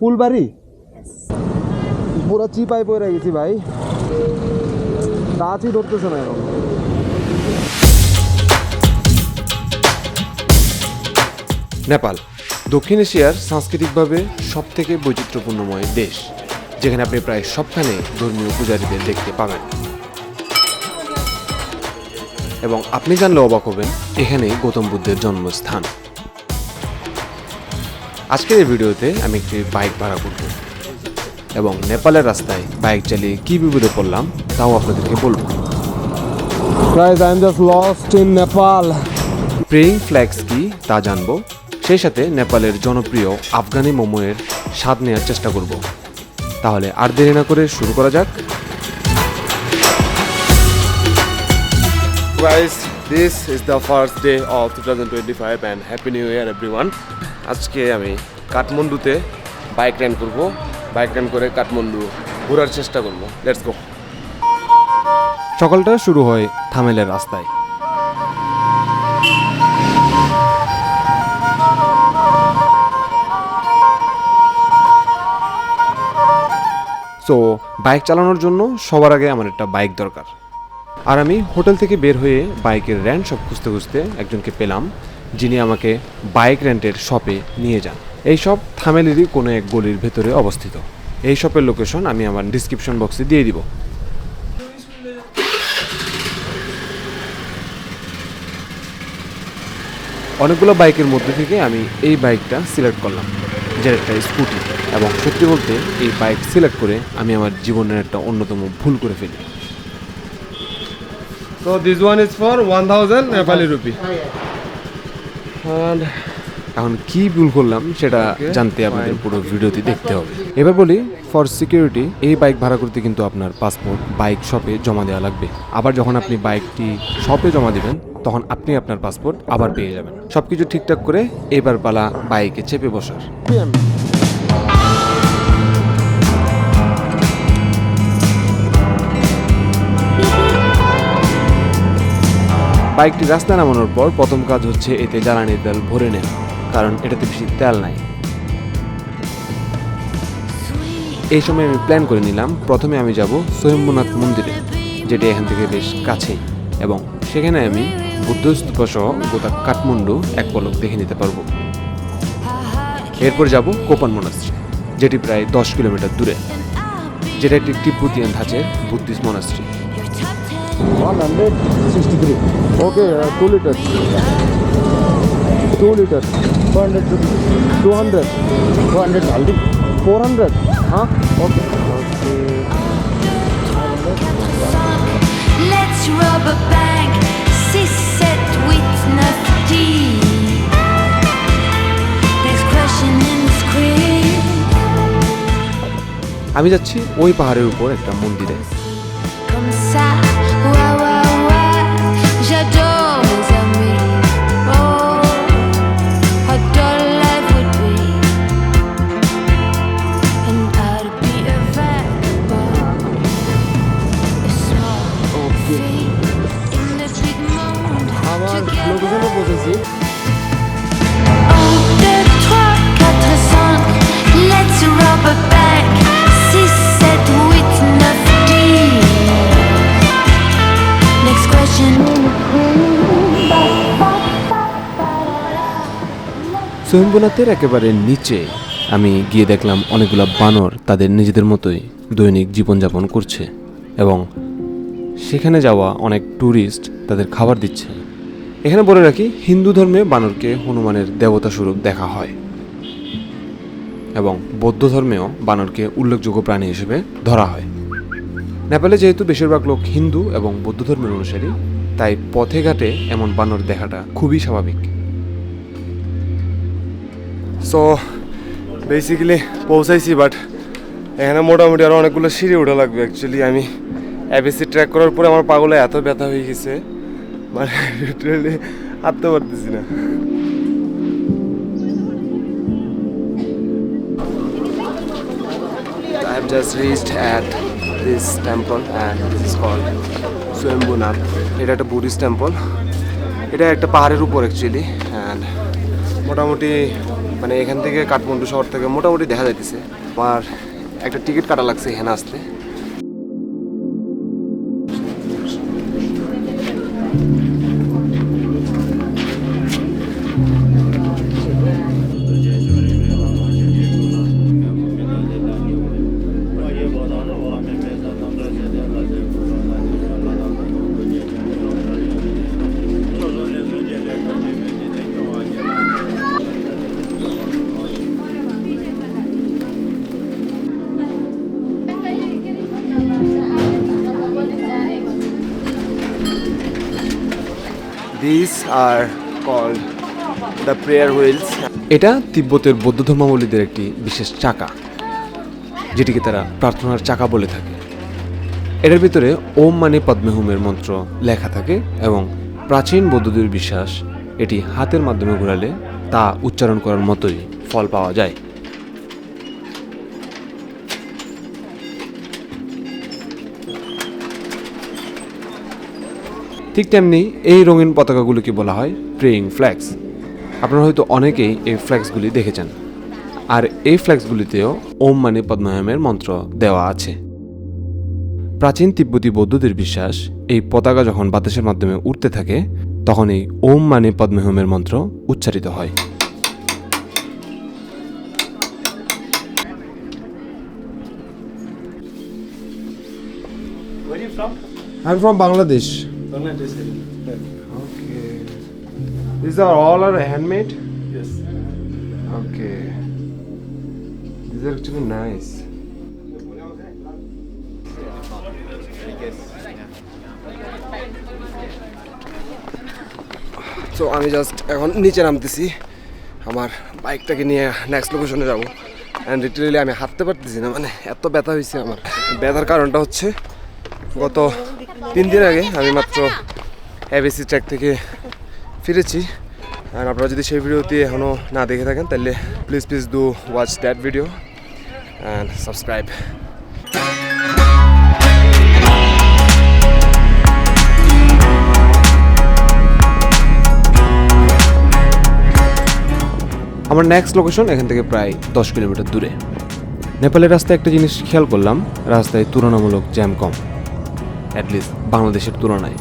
ফুলবাড়ি? পুরো চিপাই পড়ে গেছি ভাই। টাচই ধরতেছে না এখন। নেপাল, দক্ষিণ এশিয়ার সাংস্কৃতিকভাবে সবথেকে বৈচিত্র্যপূর্ণময় দেশ, যেখানে আপনি প্রায় সবখানে ধর্মীয় পূজারীদের দেখতে পাবেন। এবং আপনি জানলে অবাক হবেন এখানে গৌতম বুদ্ধের জন্মস্থান। আজকের এই ভিডিওতে আমি একটি বাইক ভাড়া করব এবং নেপালের রাস্তায় বাইক চালিয়ে কী বিপদে পড়লাম তাও আপনাদেরকে বলব। প্রেইং ফ্ল্যাগস কি তা জানব। সেই সাথে নেপালের জনপ্রিয় আফগানি মোমোয়ের স্বাদ নেওয়ার চেষ্টা করব। তাহলে আর দেরি না করে শুরু করা যাক। Guys, this is the first day of 2025 and Happy New Year everyone. আজকে আমি কাঠমান্ডুতে বাইক রেন্ট করব। বাইক রেন্ট করে কাঠমান্ডু ঘোরার চেষ্টা করব। লেটস গো সকালটা শুরু হয় থামেলের রাস্তায়। সো বাইক চালানোর জন্য সবার আগে আমার একটা বাইক দরকার। আর আমি হোটেল থেকে বের হয়ে বাইকের র্যান্ট সব খুঁজতে খুঁজতে একজনকে পেলাম। যিনি আমাকে বাইক রেন্টের শপে নিয়ে যান। এই শপ থামেলেরই কোনো এক গলির ভেতরে অবস্থিত। এই শপের লোকেশন আমি আমার ডিসক্রিপশন বক্সে দিয়ে দিব। অনেকগুলো বাইকের মধ্যে থেকে আমি এই বাইকটা সিলেক্ট করলাম যেটা একটা স্কুটি এবং সত্যি বলতে এই বাইক সিলেক্ট করে আমি আমার জীবনের একটা অন্যতম ভুল করে ফেলি। So this one is for 1000 Nepali rupee. এখন কি ভুল করলাম সেটা জানতে আপনাদের পুরো ভিডিওটি দেখতে হবে। এবার বলি ফর সিকিউরিটি এই বাইক ভাড়া করতে কিন্তু আপনার পাসপোর্ট বাইক শপে জমা দেওয়া লাগবে। আবার যখন আপনি বাইকটি শপে জমা দেবেন তখন আপনি আপনার পাসপোর্ট আবার পেয়ে যাবেন। সবকিছু ঠিকঠাক করে এবার পালা বাইকে চেপে বসার। বাইকটি রাস্তায় নামানোর পর প্রথম কাজ হচ্ছে এতে জ্বালানির তেল ভরে নেওয়া, কারণ এটাতে বেশি তেল নাই। এই সময় আমি প্ল্যান করে নিলাম, প্রথমে আমি যাব স্বয়ম্ভনাথ মন্দিরে, যেটি এখান থেকে বেশ কাছেই, এবং সেখানে আমি বুদ্ধস্তূপ গোটা কাঠমান্ডু এক পলক দেখে নিতে পারব। এরপর যাব কোপান মনাস্ট্রি, যেটি প্রায় দশ কিলোমিটার দূরে, যেটা একটি টিব্বুতিয়ান ধাঁচের Buddhist monastery. 163. Okay, uh, 2 liters. 2 liters. 200 rupees. 200. 200 haldi. 400. Huh? Okay. Okay. Let's rob a bank, 6, 7, 8, 9, 10. Next question in the script. আমি যাচ্ছি ওই পাহাড়ের উপর একটা মন্দিরে স্বয়ম্ভনাথের একেবারে নিচে। আমি গিয়ে দেখলাম অনেকগুলো বানর তাদের নিজেদের মতোই দৈনিক জীবনযাপন করছে এবং সেখানে যাওয়া অনেক ট্যুরিস্ট তাদের খাবার দিচ্ছে। এখানে বলে রাখি, হিন্দু ধর্মে বানরকে হনুমানের দেবতা স্বরূপ দেখা হয় এবং বৌদ্ধ ধর্মেও বানরকে উল্লেখযোগ্য প্রাণী হিসেবে ধরা হয়। নেপালে যেহেতু বেশিরভাগ লোক হিন্দু এবং বৌদ্ধ ধর্মের অনুসারী, তাই পথে ঘাটে এমন বানর দেখাটা খুবই স্বাভাবিক। সো বেসিক্যালি পৌঁছাইছি বাট এখানে মোটামুটি আরও অনেকগুলো সিঁড়ি ওঠা লাগবে অ্যাকচুয়ালি আমি অ্যাবিসি ট্র্যাক করার পরে আমার পাগলে এত ব্যথা হয়ে গেছে মানে লিটারালি হাঁটতে পারতেছি না। Just reached at this temple, and this is called Swambhunath. এটা একটা বুদ্ধিস্ট টেম্পল এটা একটা পাহাড়ের উপর অ্যাকচুয়ালি অ্যান্ড মোটামুটি মানে এখান থেকে কাঠমান্ডু শহর থেকে মোটামুটি দেখা যাইতেছে। আমার একটা টিকিট কাটা লাগছে এখানে আসতে। This are called the prayer wheels এটা তিব্বতের বৌদ্ধ ধর্মাবলীদের একটি বিশেষ চাকা, যেটিকে তারা প্রার্থনার চাকা বলে থাকে। এটার ভিতরে ওম মানে পদ্মেহুমের মন্ত্র লেখা থাকে এবং প্রাচীন বৌদ্ধদের বিশ্বাস এটি হাতের মাধ্যমে ঘোরালে তা উচ্চারণ করার মতোই ফল পাওয়া যায়। ঠিক তেমনি এই রঙিন পতাকাগুলোকে বলা হয়? প্রেয়িং ফ্ল্যাগস আপনারা হয়তো অনেকেই এই ফ্ল্যাগসগুলি দেখেছেন। আর এই ফ্ল্যাগসগুলিতেও ওম মানে পদ্মায়মের মন্ত্র দেওয়া আছে। প্রাচীন তিব্বতী বৌদ্ধদের বিশ্বাস এই পতাকা যখন বাতাসের মাধ্যমে উঠতে থাকে তখন এই ওম মানে পদ্মহমের মন্ত্র উচ্চারিত হয়। I'm from Bangladesh. Okay. These are all are handmade? Yes. Okay. These are actually nice. তো আমি জাস্ট এখন নিচে নামতেছি আমার বাইকটাকে নিয়ে নেক্সট লোকেশনে যাব অ্যান্ড লিটারেলি আমি হাঁটতে পারতেছি না মানে এত ব্যথা হয়েছে আমার ব্যথার কারণটা হচ্ছে গত তিন দিন আগে আমি মাত্র এবিসি ট্র্যাক থেকে ফিরেছি। আর আপনারা যদি সেই ভিডিওটি এখনও না দেখে থাকেন, তাহলে please please do watch that video and subscribe আমার নেক্সট লোকেশন এখান থেকে প্রায় দশ কিলোমিটার দূরে। নেপালের রাস্তায় একটা জিনিস খেয়াল করলাম, রাস্তায় তুলনামূলক জ্যাম কম। অ্যাটলিস্ট বাংলাদেশের তুলনায়।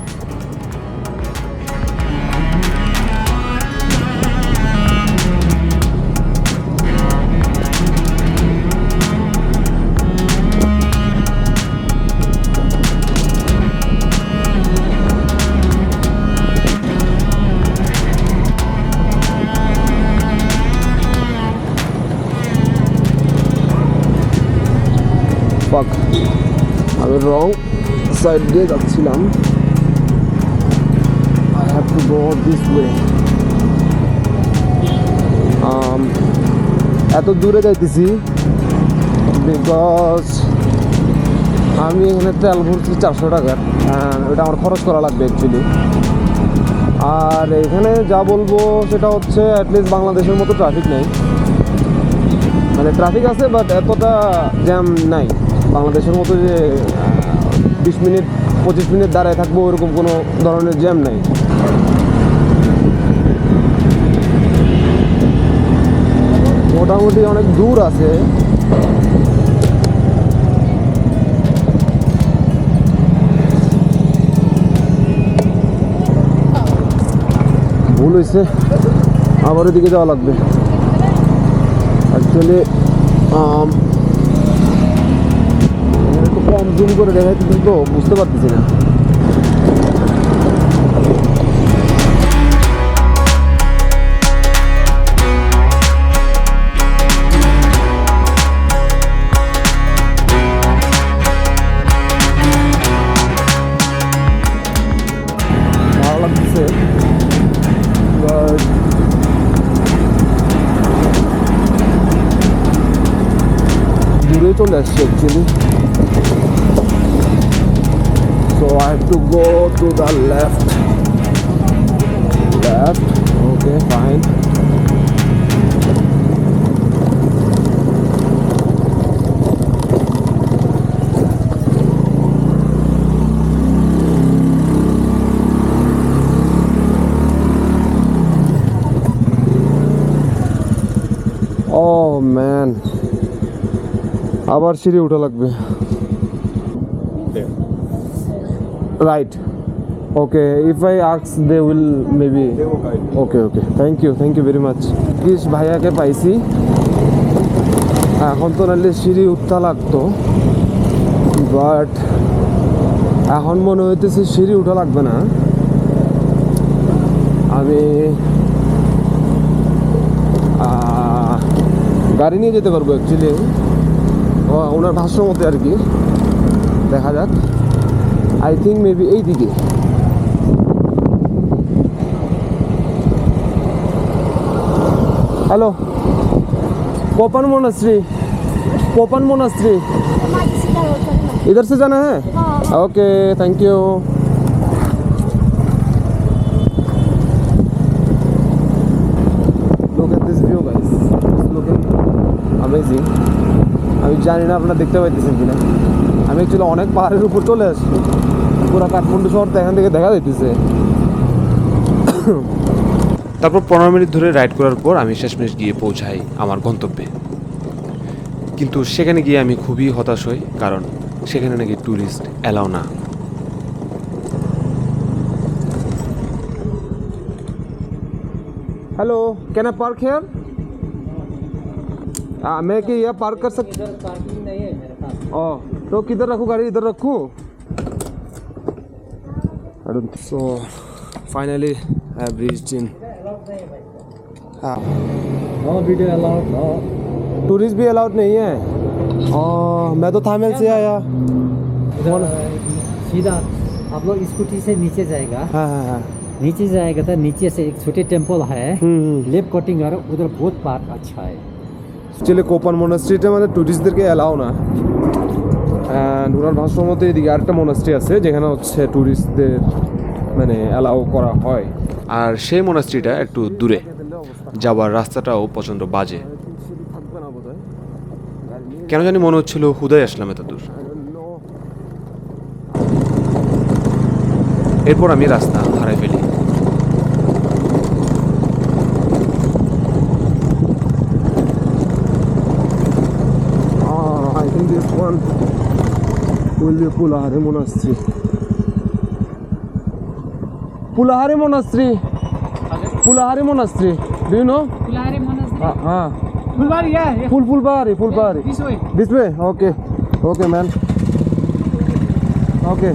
সাইড দিয়ে যাচ্ছিলাম I have to go this way এত দূরে যাইতেছি বিকজ আমি এখানে তেল ভরছি চারশো টাকার ওটা আমার খরচ করা লাগবে অ্যাকচুয়ালি আর এখানে যা বলব সেটা হচ্ছে অ্যাটলিস্ট বাংলাদেশের মতো ট্রাফিক নেই। মানে ট্রাফিক আছে বাট এতটা জ্যাম নাই। বাংলাদেশের মতো যে বিশ মিনিট, পঁচিশ মিনিট দাঁড়ায় থাকব, ওরকম কোনো ধরনের জ্যাম নাই। মোটামুটি অনেক দূর আছে। ভুল হয়েছে। আবার ওদিকে যাওয়া লাগবে। অ্যাকচুয়ালি একটু কম জুম করে দেখাইতেছি তো বুঝতে পারতেছি না। চলে আসছে actually so I have to go to the left left okay fine man আবার সিঁড়ি উঠা লাগবে right okay if I আক্স they will maybe okay okay thank you thank you very much Krish ভাইয়াকে পাইছি এখন তো নাহলে সিঁড়ি উঠতে লাগতো বাট এখন মনে হইতেছে সিঁড়ি উঠা লাগবে না আমি গাড়ি নিয়ে যেতে পারব অ্যাকচুয়ালি ওনার ভাষ্য মতে আর কি দেখা যাক আই থিঙ্ক মেবি এই দিকে हेलो पोपन मोनास्ट्री पोपन मोनास्ट्री इधर से जाना है okay thank you Look at this view guys. It's looking amazing. আমি জানি না আপনারা দেখতে পাইতেছেন কিনা আমি অ্যাকচুয়ালি অনেক পাহাড়ের উপর চলে আসি পুরো কাঠমান্ডু শহরটা এখান থেকে দেখা যাইতেছে তারপর পনেরো মিনিট ধরে রাইড করার পর আমি শেষমেশ গিয়ে পৌঁছাই আমার গন্তব্যে কিন্তু সেখানে গিয়ে আমি খুবই হতাশ হই কারণ সেখানে নাকি ট্যুরিস্ট অ্যালাও না hello can I park here आ, मैं कि यह पार्क कर सकता पार्किंग नहीं है मेरे पास ओ तो किधर रखूँ गाड़ी? इधर रखूँ? I don't so finally I have reached in no video allowed no tourist भी अलाउड नहीं है। और मैं तो थामेल से आया। सीधा आप लोग स्कूटी से नीचे जाएगा। हाँ हाँ हाँ। नीचे जाएगा तो नीचे से एक छोटे टेंपल है। हम्म, हम्म। लेफ़्ट कटिंग उधर बहुत पार्क अच्छा है। चलिए कोपन मोनस्ट्री मतलब टूरिस्ट के अलाउ ना। অ্যান্ড ওনার ভাষ্য মতো এদিকে আরেকটা মনাস্ট্রি আছে, যেখানে হচ্ছে ট্যুরিস্টদের মানে অ্যালাউ করা হয়। আর সেই মনাস্ট্রিটা একটু দূরে। যাওয়ার রাস্তাটাও প্রচণ্ড বাজে। কেন জানি মনে হচ্ছিল হুদায় আসলাম এত দূর। এরপর আমি রাস্তা হারাই ফেলি Ah, I think this one will be Pulahari Monastery. Pulahari Monastery. Pulahari Monastery. Do you know? Pulare Monastery. Ah, ah. Pulvari, yeah, yeah. Pul Pulbari, Pulbari. This বললে পুলাহারে মনাস্ত্রী। পুলাহারে মনাস্ত্রী। পুলাহারে মনাস্ত্রী। হ্যাঁ, হ্যাঁ। বিভিন্ন হ্যাঁ ফুল ফুল পাহাড়ি ওকে ওকে ম্যান। ওকে।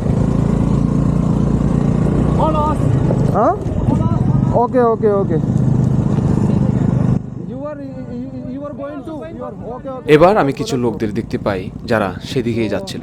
ওকে ওকে ওকে। এবার আমি কিছু লোকদের দেখতে পাই যারা সেদিকেই যাচ্ছিল।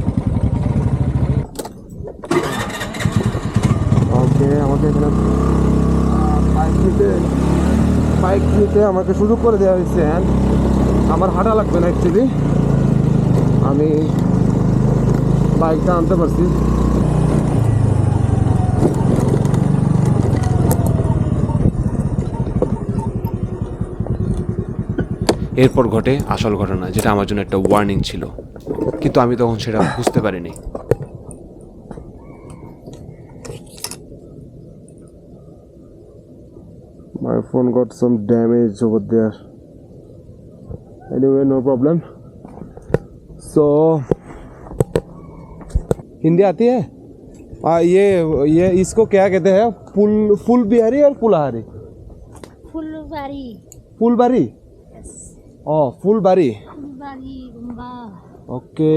আমাকে এখানে। বাইক নিতে বাইক নিতে আমাকে সুযোগ করে দেওয়া হয়েছে and আমার হাঁটা লাগবে না অ্যাকচুয়ালি আমি বাইকটা আনতে পারছি। এরপর ঘটে আসল ঘটনা, যেটা আমার জন্য একটা ওয়ার্নিং ছিল। কিন্তু আমি তখন সেটা বুঝতে পারিনি। my phone got some damage over there anyway no problem so Hindi आती है आ, ये ये इसको क्या कहते हैं फुल फुल बिहारी और फुलहारी फुलबारी फुलबारी ओ फुलबारी ओके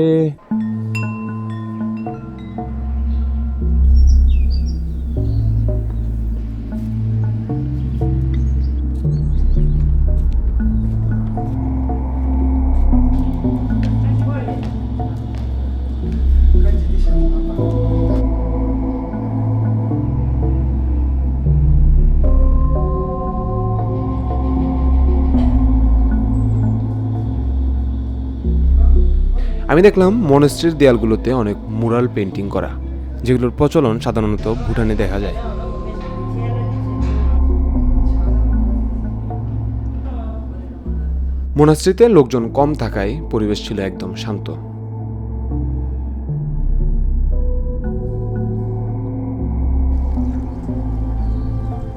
আমি দেখলাম মনেস্ট্রির দেয়ালগুলোতে অনেক মুরাল পেন্টিং করা, যেগুলোর প্রচলন সাধারণত ভুটানে দেখা যায়। মোনাস্ট্রিতে লোকজন কম থাকায় পরিবেশ ছিল একদম শান্ত।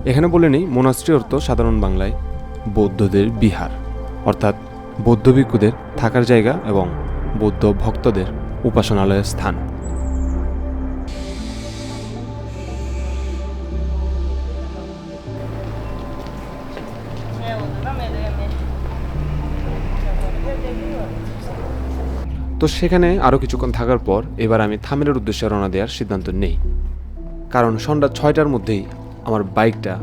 এখানে বলে নেই মোনাস্ট্রি অর্থ সাধারণ বাংলায় বৌদ্ধদের বিহার, অর্থাৎ বৌদ্ধ ভিক্ষুদের থাকার জায়গা এবং বৌদ্ধ ভক্তদের উপাসনালয়ের স্থান। তো সেখানে আরও কিছুক্ষণ থাকার পর এবার আমি থামেলের উদ্দেশ্যে রওনা দেওয়ার সিদ্ধান্ত নেই। কারণ সন্ধ্যা ছয়টার মধ্যেই আমার বাইকটা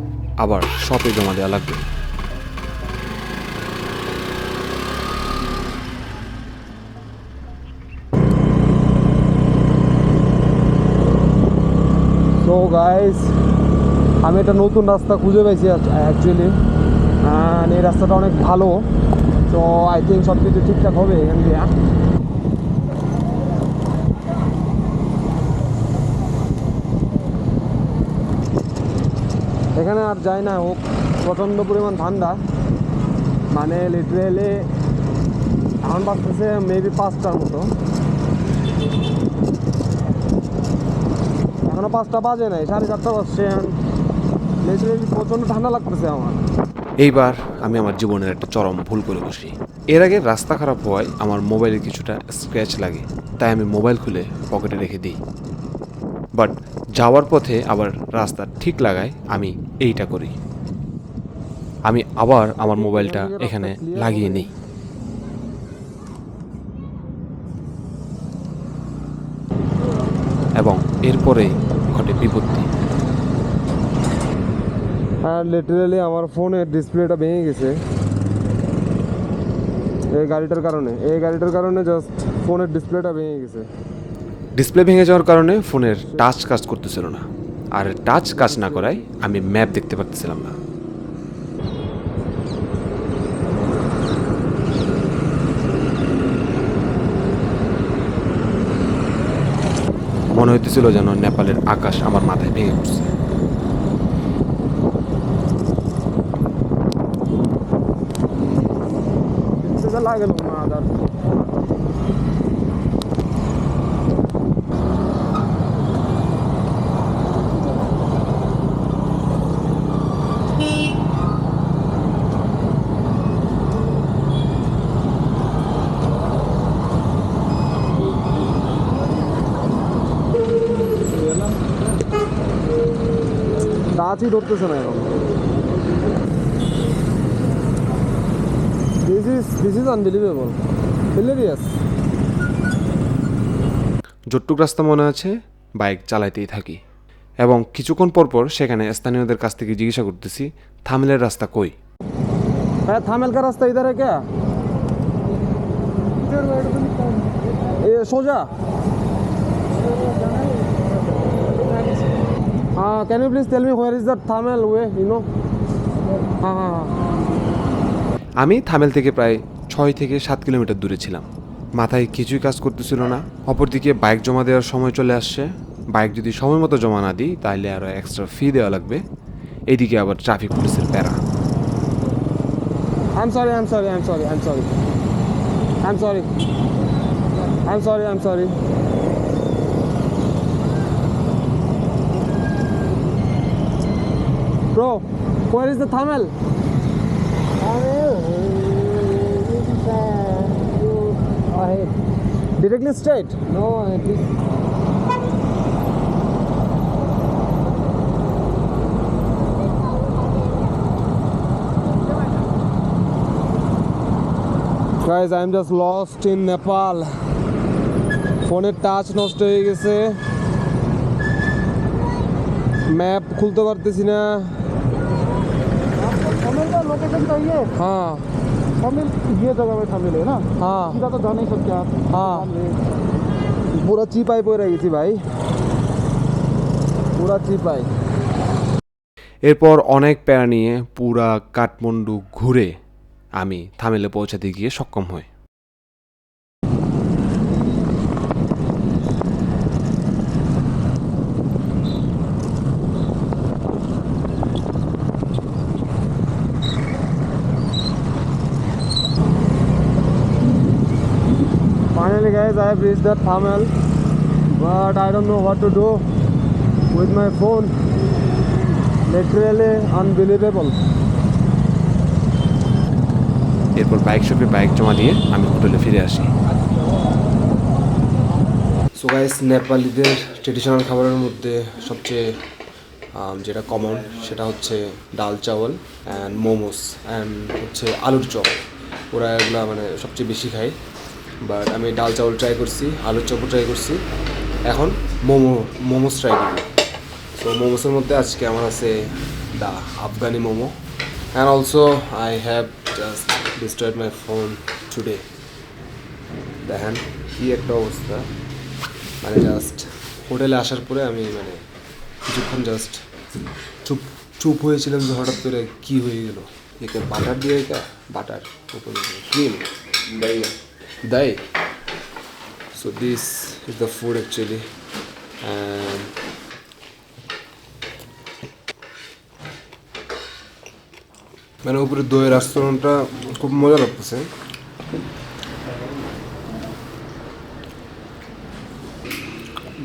আবার শপে জমা দেওয়া লাগবে। সো গাইস আমি একটা নতুন রাস্তা খুঁজে পেয়েছি অ্যাকচুয়ালি এই রাস্তাটা অনেক ভালো। তো আই থিঙ্ক সব কিছু ঠিকঠাক হবে এখান দিয়ে। এখানে আর যাই না হোক প্রচণ্ড পরিমাণ ঠান্ডা। মানে লিটারেলি এখন বাজতেছে মেবি পাঁচটার মতো। এখনও পাঁচটা বাজে নাই, সাড়ে চারটা বাজছে। প্রচণ্ড ঠান্ডা লাগতেছে আমার। এইবার আমি আমার জীবনের একটা চরম ভুল করে বসি। এর আগে রাস্তা খারাপ হওয়ায় আমার মোবাইলে কিছুটা স্ক্র্যাচ লাগে, তাই আমি মোবাইল খুলে পকেটে রেখে দিই। বাট যাওয়ার পথে আবার রাস্তা ঠিক লাগায়, আমি এইটা করি। আমি আবার আমার মোবাইলটা এখানে লাগিয়ে নিই। এবং এরপরেই ঘটে বিপত্তি। আর লিটারেলি আমার ফোনের ডিসপ্লেটা ভেঙে গেছে। এই গাড়িটার কারণে। এই গাড়িটার কারণে জাস্ট ফোনের ডিসপ্লেটা ভেঙে গেছে। ডিসপ্লে ভেঙে যাওয়ার কারণে ফোনের টাচ কাজ করতেছিল না। আর টাচ কাজ না করায় আমি ম্যাপ দেখতে পারতেছিলাম না। মনে হইতেছিল যেন নেপালের আকাশ আমার মাথায় ভেঙে পড়ছে। লাগল না মাছই ধরতেছে না এখন। This is this is unbelievable hilarious রাস্তা মনে আছে বাইক চালাইতেই থাকি। এবং কিছুক্ষণ পরপর সেখানে স্থানীয়দের কাছ থেকে জিজ্ঞাসা করতেছি থামেলের রাস্তা কই? হ্যাঁ থামেল রাস্তা ইধারে কে? সোজা। Uh, can you please tell me where is the Tamil way, you know? আমি থামেল থেকে প্রায় ছয় থেকে সাত কিলোমিটার দূরে ছিলাম। মাথায় কিছুই কাজ করতেছিল না। অপরদিকে বাইক জমা দেওয়ার সময় চলে আসছে। বাইক যদি সময় মতো জমা না দিই তাহলে আরও এক্সট্রা ফি দেওয়া লাগবে। এদিকে আবার ট্রাফিক পুলিশের প্যারা। I'm sorry I'm sorry, I'm sorry, I'm sorry I'm sorry. I'm sorry, I'm sorry Bro, where is the Tamil? Directly straight? No, it is Guys, I'm just lost in Nepal. ফোনের touch নষ্ট হয়ে গেছে map খুলতে পারতেছি না थामिल का location चाहिए হ্যাঁ थामिल ये जगह में थामिल है ना হ্যাঁ सीधा तो जा नहीं सकते आप হ্যাঁ পুরা চিপাই পড়ে গেছি ভাই পুরা চিপাই এরপর অনেক প্যারা নিয়ে পুরা কাঠমান্ডু ঘুরে আমি থামেলে পৌঁছাতে গিয়ে সক্ষম হই Guys, I have reached the Thamel, but I don't know what to do with my phone. Literally unbelievable. এরপর বাইক শপে বাইক জমা দিয়ে আমি হোটেলে ফিরে আসি সো গাইস নেপালিদের ট্রেডিশনাল খাবারের মধ্যে সবচেয়ে যেটা কমন সেটা হচ্ছে ডাল চাওয়াল অ্যান্ড মোমোস অ্যান্ড হচ্ছে আলুর চপ ওরা এগুলো মানে সবচেয়ে বেশি খায় বাট আমি ডাল চাউল ট্রাই করছি, আলুর চপ ট্রাই করছি। এখন মোমো, মোমোস ট্রাই করব। সো মোমোসের মধ্যে আজকে আমার আছে the Afghani momo. And also I have just destroyed my phone today দেখেন কী একটা অবস্থা। মানে জাস্ট হোটেলে আসার পরে আমি মানে কিছুক্ষণ জাস্ট চুপ চুপ হয়েছিলাম যে হঠাৎ করে কী হয়ে গেল। একে বাটার দিয়ে এটা? বাটার উপরে ক্রিম দাই দাই so this is the food actually মানে উপরে দইয়ের আস্তরণটা খুব মজা লাগতেছে।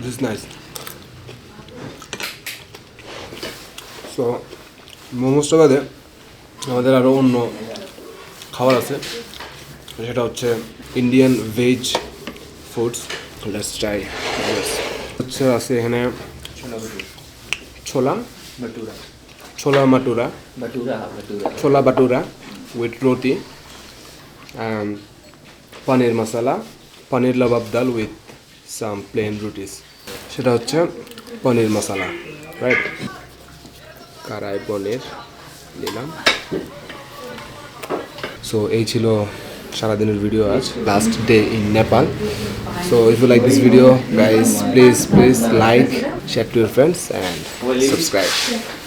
দিস নাইস সো মোমোসটা বাদে আমাদের আরও অন্য খাবার আছে। সেটা হচ্ছে Indian veg foods let's try হচ্ছে আছে এখানে ছোলা ছোলা মাটুরা ছোলা বাটুরা উইথ রুটি পনির মশলা পনির লবাব ডাল উইথ সাম প্লেন রুটিস সেটা হচ্ছে পনির মশলা রাইট কারাই পনির নিলাম। সো এই ছিল সারাদিনের ভিডিও আজ last day in Nepal so if you like this video guys please please like share to your friends and subscribe